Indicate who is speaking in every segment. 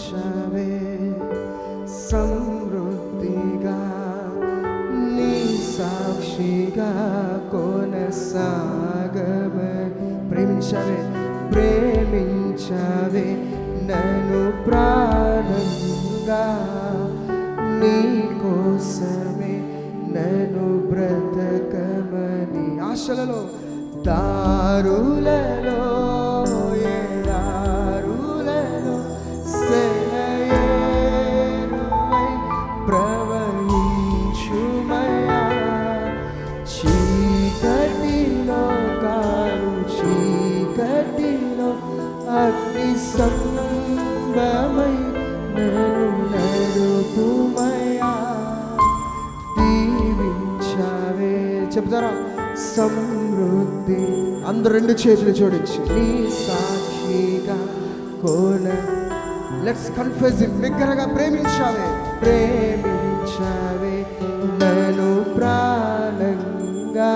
Speaker 1: ప్రేమించవే సమృద్ధిగా నీ సాక్షిగా కొనసాగమని ప్రేమించవే ప్రేమించవే. నన్ను ప్రాణంగా నీ కోసమే నన్ను బ్రతకమని. ఆశలలో దారులలో అగ్ని సంభమై నడుపుమయా? దీవించావే. చెప్తారా? సమృద్ధి. అందరు రెండు చేతులు జోడించి. నీ సాక్షిగా కోన. లెట్స్ కన్ఫ్యూజ్ బిగ్గరగా ప్రేమించావే. ప్రేమించావే. నన్ను ప్రాణంగా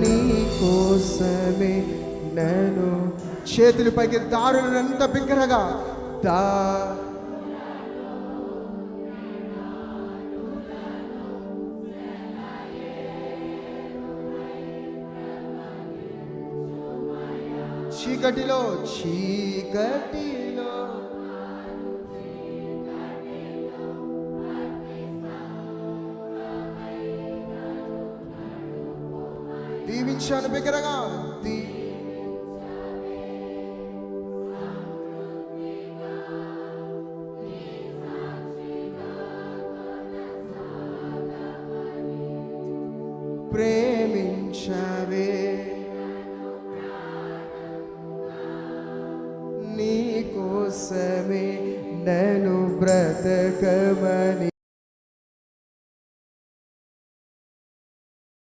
Speaker 1: నీ కోసమే నన్ను చేతులు పైకి దారులంత బిగ్గరగా? దా. చీకటిలో చీకటిలో. దీవించాను బిగ్గరగా. దీ ప్రేమించవే. నీ కోసమే నన్ను బ్రతకమని